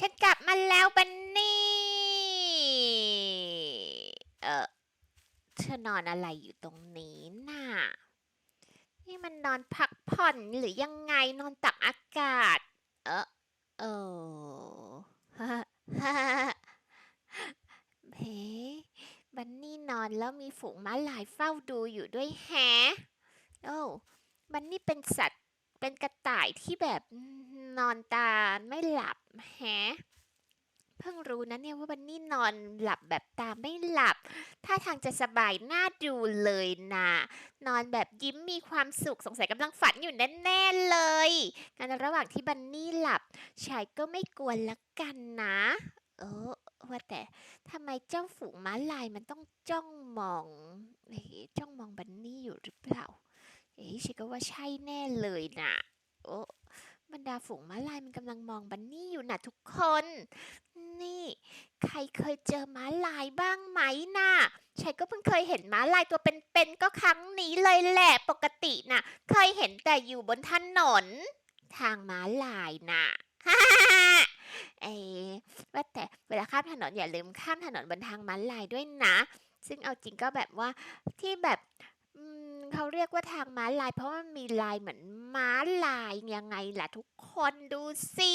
ฉันกลับมาแล้วบันนี่ เออเธอนอนอะไรอยู่ตรงนี้น่ะ นี่มันนอนพักผ่อนหรือยังไงนอนตักอากาศ เออเออเฮ้บันนี่นอนแล้วมีฝูงม้าลายเฝ้าดูอยู่ด้วยแฮะโอ้บันนี่เป็นสัตว เป็นกระต่ายที่แบบนอนตาไม่หลับแฮะเพิ่งรู้นะเนี่ยว่าบันนี่นอนหลับแบบตาไม่หลับ ท่าทางจะสบายน่าดูเลยนะ นอนแบบยิ้มมีความสุขสงสัยกำลังฝันอยู่แน่ๆเลยงั้นระหว่างที่บันนี่หลับชายก็ไม่กวนละกันนะ เออว่าแต่ทำไมเจ้าฝูงม้าลายมันต้องจ้องมองจ้องมองบันนี่อยู่หรือเปล่า เอ๊ะฉันก็ว่าใช่แน่เลยนะโอ้บรรดาฝูงม้าลายมันกำลังมองบันนี่อยู่นะทุกคน นี่ ใครเคยเจอม้าลายบ้างไหมนะ่ะฉันก็เพิ่งเคยเห็นม้าลายตัวเป็นๆก็ครั้งนี้เลยแหละปกติน่ะ เคยเห็นแต่อยู่บนถนน ทางม้าลายน่ะเอ๊ว่าแต่เวลาข้ามถนนอย่าลืมข้ามถนนบนทางม้าลายด้วยนะ ซึ่งเอาจริงก็แบบว่าที่แบบ เขาเรียกว่าทางม้าลาย เพราะมันมีลายเหมือนม้าลายยังไงล่ะทุกคนดูสิ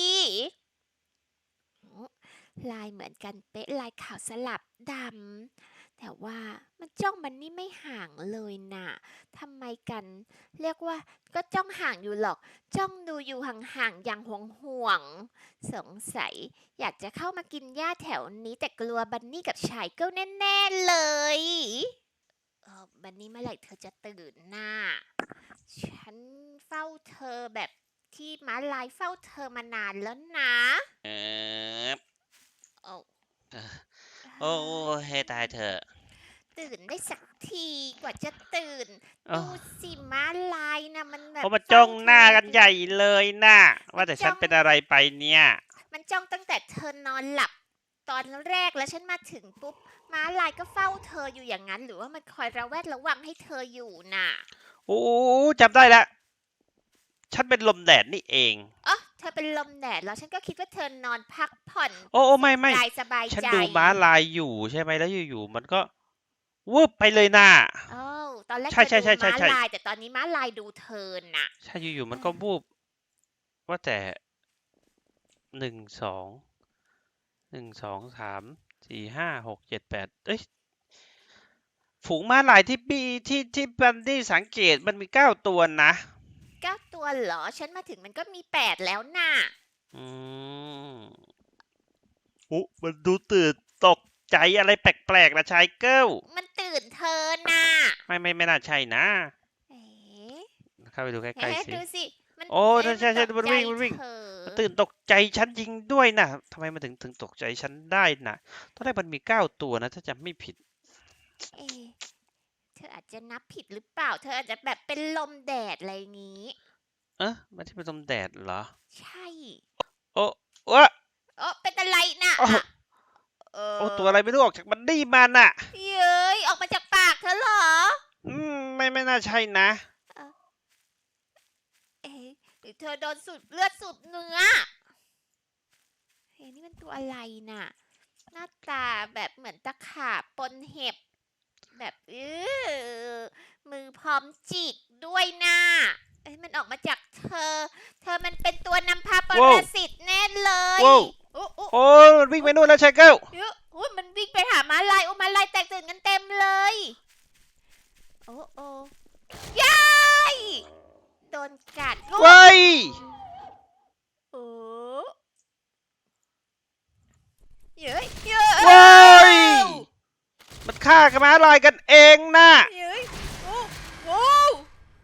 ลายเหมือนกันเป๊ะลายขาวสลับดำแต่ว่ามันจ้องมันนี่ไม่ห่างเลยน่ะทำไมกัน เรียกว่าก็จ้องห่างอยู่หรอก จ้องดูอยู่ห่างๆอย่างห่วงๆสงสัย อยากจะเข้ามากินหญ้าแถวนี้แต่กลัวบันนี่กับชายเกิลแน่ ๆ เลย เออบันนี่เมื่อไหร่เธอจะตื่นน่ะฉันเฝ้าเธอแบบที่ม้าลายเฝ้าเธอมานานแล้วนะเออโอ้โอ้ให้ตายเถอะ ตื่นได้สักทีกว่าจะตื่นโอ้ดูสิม้าลายนะมันแบบเพราะมาจ้องหน้ากันเฝ้ใหญ่เลยน่ะว่าแต่ฉันจ้องเป็นอะไรไปเนี่ย มันจ้องตั้งแต่เธอนอนหลับตอนแรกแล้วฉันมาถึงปุ๊บ ม้าลายก็เฝ้าเธออยู่อย่างนั้น หรือว่ามันคอยระแวดระวังให้เธออยู่น่ะ โอ้จำได้แล้วฉันเป็นลมแดดนี่เองอ๋อเธอเป็นลมแดดแล้วฉันก็คิดว่าเธอนอนพักผ่อน โอ้โอ้ไม่ไม่กายสบายฉันใจดูม้าลายอยู่ใช่ไหมแล้วอยู่ๆมันก็วืบไปเลยน่ะโอ้ตอนแรกใช่เธอใช่ดูใช่ใช่ม้าใช่ลาย แต่ตอนนี้ม้าลายดูเธอน่ะ ใช่อยู่ๆมันก็วูบ ว่าแต่หนึ่งสองหนึ่งสองสาม สี่ห้าหกเจ็ดแปดเอ้ยฝูงม้าลายที่บีที่ที่บันดี้สังเกตมันมีเก้าตัวนะเก้าตัวเหรอ ฉันมาถึงมันก็มีแปดแล้วน่ะ อืมโอ้มันดูตื่นตกใจอะไรแปลกๆนะชายเกิลมันตื่นเธอน่ะไม่ไม่ไม่น่าใช่นะ เอ๊ะเข้าไปดูใกล้เอ๊ะๆสิ ดูสิ มันโอ้เอ๊ะใช่ใช่ตกมันวิ่งมันวิ่งใจเธอมัน ตื่นตกใจฉันจริงด้วยนะทำไมมันถึงถึงตกใจฉันได้นะตอนแรกมันมีเก้าตัวนะ ถ้าจำไม่ผิด เอ๊ะเธออาจจะนับผิดหรือเปล่า เธออาจจะแบบเป็นลมแดดอะไรอย่างงี้ เอ๊ะมันที่เป็นลมแดดเหรอ ใช่โอ้โอ้โอ้เป็นอะไรน่ะโอ้อะเออโอ้ตัวอะไรไม่รู้ออกจากบันดี้มาน่ะ เย้ยออกมาจากปากเธอเหรอ อืม ไม่ไม่น่าใช่นะเอ๊ะหรือ เธอโดนสูบเลือดสูบเนื้อเฮ้ยนี่มันตัวอะไรน่ะ หน้าตาแบบเหมือนตะขาบปนเห็บ แบบเออมือพร้อมจิกด้วยน่ะเอ้ยมันออกมาจากเธอ เธอมันเป็นตัวนำพาปรว้าวสิตแน่เลยว้าวโอ้โอ้โอ้มันวิ่งไปนู่นแล้วชายเกิลเยอะโอ้ยมันวิ่งไปหาม้าลายโอ้ม้าลายแตกตื่นกันเต็มเลย โอ้โอ้ยายโดนกัดโอ้เว้ยโอ้เย้ยเย้ยเว้ยมันฆ่ากันมาลายกันเองน่ะเย้ยโอ้โอ้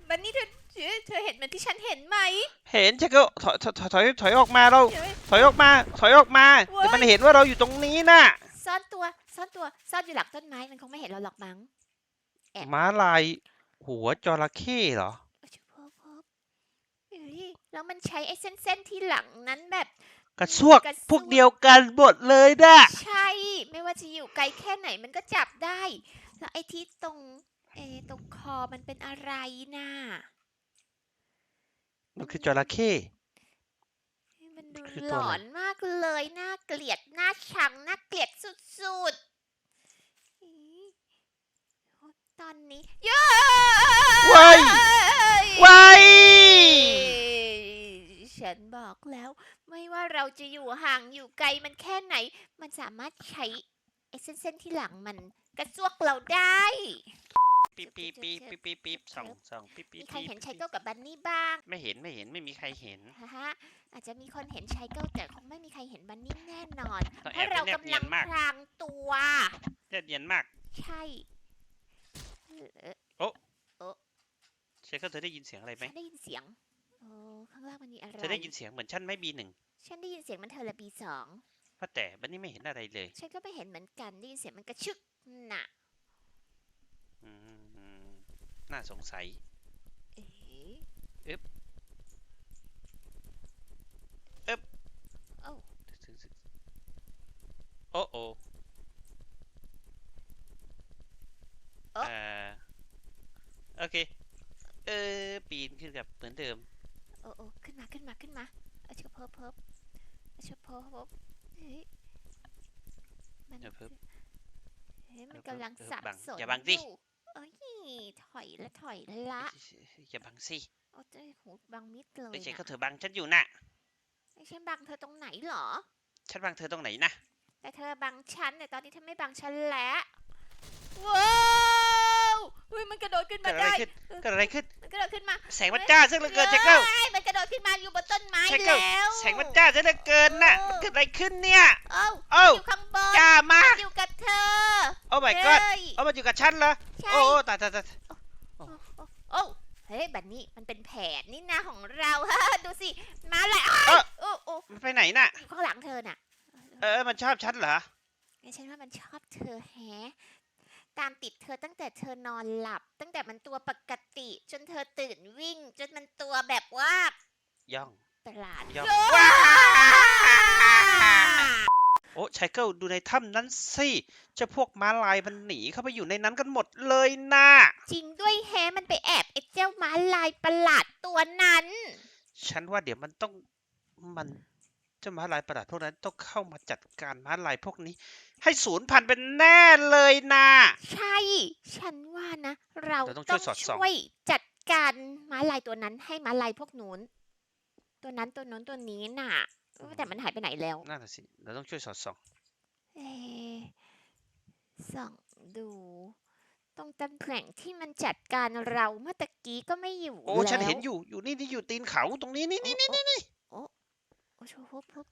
บันนี่เธอเย้ยเธอเห็นเหมือนที่ฉันเห็นไหม เห็นชายเกิลถอยถอยถอยถอยถอยออกมาเราเย้ยถอยออกมา ถอยออกมาเว้ยเดี๋ยวมันเห็นว่าเราอยู่ตรงนี้น่ะ ซ่อนตัวซ่อนตัวซ่อนอยู่หลังต้นไม้มันคงไม่เห็นเราหรอกมั้งแอบม้าลายหัวจระเข้เหรอ แล้วมันใช้ไอ้เส้นเส้นที่หลังนั้นแบบกระซวก พวกเดียวกันหมดเลยนะใช่ ไม่ว่าจะอยู่ไกลแค่ไหนมันก็จับได้ แล้วไอ้ที่ตรงเอตรงคอมันเป็นอะไรน่ะมันคือจระเข้ มันหลอนมากเลยน่าเกลียดน่าชังน่าเกลียดสุดๆตอนนี้ยุางอยู่ไกลมันแค่ไหน มันสามารถใช้ไอ้เส้นๆที่หลังมันกระซวกเราได้ ปี๊บปี๊บปี๊บปี๊บปี๊บปี๊บสองสองปี๊บปี๊มีบใครเห็นปี๊บชายเกิลกับบันนี่บ้างไม่เห็นไม่เห็นไม่มีใครเห็นฮะฮะอาจจะมีคนเห็นชายเกิลแต่คงไม่มีใครเห็นบันนี่แน่นอนต้องเพแอบราะเราแนบกำเนีลัยงนมากพรางตัว แนบเนียนมากใช่เออเชคเกิลเธอได้ยินเสียงอะไรไหมฉันได้ยินเสียงโอ้ข้างล่างมันมีอะไรเธอ ได้ยินเสียงเหมือนฉันไหม่บีหนึ่งฉันได้ยินเสียงมันเทอร์บีสองว่าแต่บันนี่ไม่เห็นอะไรเลย ฉันก็ไม่เห็นเหมือนกันได้ยินเสียงมันกระชึกน่ะอืมน่าสงสัย เอ๊ะอึ๊บโอ้โอ้โอ้เอ่อโอเค เออปีนขึ้นกับเหมือนเดิม โอ้โอ้ขึ้นมาขึ้นมาขึ้นมาเอาชิบเพิ่มเพิ่มเอาชิบเพิ่มเพิ่มเฮ้ยมันเดี๋ยวเพิ่ม เฮ้ยมันเดี๋ยวเพิ่มกำลังเออสับบังสนอย่าบังสิ อยู่เอ้ยถอยละถอยละอย่าบังสิโอ้เจ้ยหูบังมิดเลยเอ้ยเชคเกิลนะเธอบังฉันอยู่น่ะไอ้ฉันบังเธอตรงไหนเหรอ ฉันบังเธอตรงไหนนะแต่เธอบังฉันแต่ตอนนี้เธอไม่บังฉันแล้วว้าว เฮ้ยมันกระโดดขึ้นเกิมาดอะไรได้ขึ้นเกิดอะไรขึ้น มันกระโดดขึ้นมาแสงมันจ้าซะเหลือเกินเชคเกิลอ้ยมันกระโดดขึ้นมาอยู่บนต้นไม้เชคเกิลแล้วแสงมันจ้าซะเหลือเกินน่ะมันเกิดอะไรขึ้นเนี่ย เอ้าเอ้า อยู่ข้างบนจ้ามาก อยู่กับเธอ โอ้ my god เฮ้ย เอามาอยู่กับฉันเหรอใช่ โอ้โอ้ตายตายตายโอ้โอ้เฮ้ยบันนี่มันเป็นแผนนี่นะของเรา ดูสิมาเลยอ้ายโอ้โอ้มันไปไหนน่ะ อยู่ข้างหลังเธอน่ะ เออมันชอบฉันเหรอ งั้นฉันว่ามันชอบเธอแฮะ ตามติดเธอตั้งแต่เธอนอนหลับ ตั้งแต่มันตัวปกติ จนเธอตื่นวิ่ง จนมันตัวแบบว่าย่องประหลาดยอมโอ้ว้าโอ้ชายเกิลดูในถ้ำนั้นสิเจ้าพวกม้าลายมันหนีเข้าไปอยู่ในนั้นกันหมดเลยน่ะจริงด้วยแฮะมันไปแอบไอ้เจ้าม้าลายประหลาดตัวนั้น ฉันว่าเดี๋ยวมันต้องมัน เจ้าม้าลายประหลาดพวกนั้นต้องเข้ามาจัดการม้าลายพวกนี้ ให้สูญพันธุ์เป็นแน่เลยน่ะใช่ ฉันว่านะ เราเราต้องช่วยสอดส่อง ช่วยจัดการม้าลายตัวนั้นให้ม้าลายพวกนู้น ตัวนั้นตัวนู้นตัวนี้น่ะเออแต่มันหายไปไหนแล้ว นั่นน่ะสิเราต้องช่วยสอดส่อง เอะส่องดู ตรงตำแหน่งที่มันจัดการเราเมื่อตะกี้ก็ไม่อยู่โอ้ ฉันเห็นแล้วอยู่อยู่นี่นี่อยู่ตีนเขาตรงนี้นี่นี่โอ้โอ้โอ้โอ้โชว์พบพบ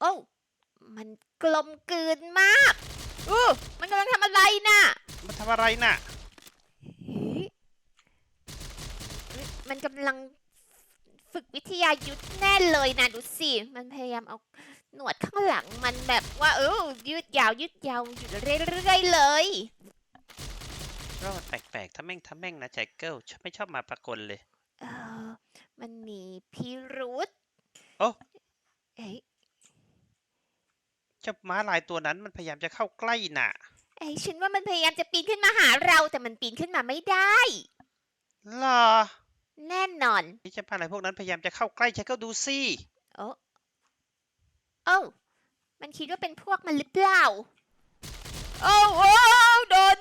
โอ้มันกลมกลืนมากอู้มันกำลังทำอะไรน่ะ มันทำอะไรน่ะเฮ้ยเฮ้ยมันกำลังฝึกวิทยายุทธแน่เลยนะดูสิ มันพยายามเอาหนวดข้างหลังมันแบบว่าเออยืดยาวยืดยาวอยู่เรื่อยๆเลยก็แปลกๆถ้าแม่งถ้าแม่งนะชายเกิลฉันไม่ชอบมาปรากฏเลย เออ มันมีพิรุษ โอ้เอ้ยเจ้าม้าลายตัวนั้นมันพยายามจะเข้าใกล้น่ะเอ้ยฉันว่ามันพยายามจะปีนขึ้นมาหาเราแต่มันปีนขึ้นมาไม่ได้เหรอแน่นอน นี่เจ้าม้าลายพวกนั้นพยายามจะเข้าใกล้ชายเกิลดูสิโอ้โอ้ามันคิดว่าเป็นพวกมันหรือเปล่า โอ้โอ้โดน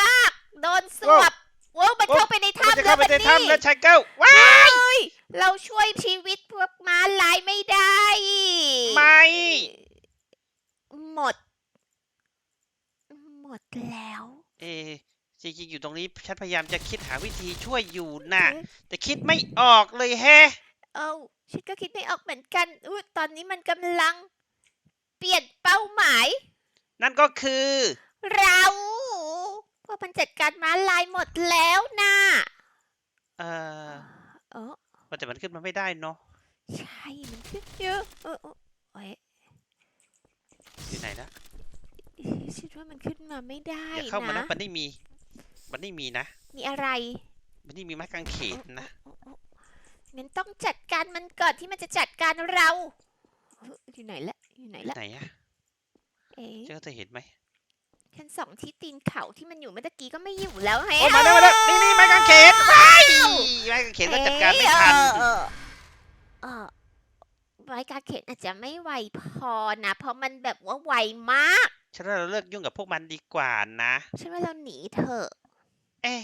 ลาก โดนสวบโอ้มันเข้าไปในมันถ้ำจะแล้เข้าวไปมันในนี่ถ้ำแล้วชายเกิลว้าเฮ้ย เราช่วยชีวิตพวกม้าลายไม่ได้ ไม่ หมด หมดแล้ว เอะจริงๆอยู่ตรงนี้ฉันพยายามจะคิดหาวิธีช่วยอยู่น่ะ แต่คิดไม่ออกเลยแฮะเอ้าฉันก็คิดไม่ออกเหมือนกันอุ้ยตอนนี้มันกำลัง เปลี่ยนเป้าหมาย นั่นก็คือ เราพวกมันจัดการม้าลายหมดแล้วนะเอ่อเออว่า แต่มันขึ้นมาไม่ได้เนาะใช่มันขึ้นเยอะเออเออเอ้ยอยู่ไหนนะฉันว่ามันขึ้นมาไม่ได้อย่าเข้ามานะนะมันนี่มี มันนี่มีนะ มีอะไร มันนี่มีไม้กางเขนนะโอ้โอ้งั้นต้องจัดการมันก่อนที่มันจะจัดการเราเอออยู่ไหนละอยู่ไหนละไหนอะเอ๊ะเจ้าเธอเห็นไหม ฉันส่องที่ตีนเขาที่มันอยู่เมื่อตะกี้ก็ไม่อยู่แล้วไงโอ้มาแล้วมาแล้วนี่นี่ไม้กางเขนว้ายไม้กางเขนก็จัดการไม่ทันเออเออไม้กางเขนอาจจะไม่ไวพอนะ เพราะมันแบบว่าไวมาก ฉันว่าเราเลิกยุ่งกับพวกมันดีกว่านะ ฉันว่าเราหนีเถอะ เอ๊ะ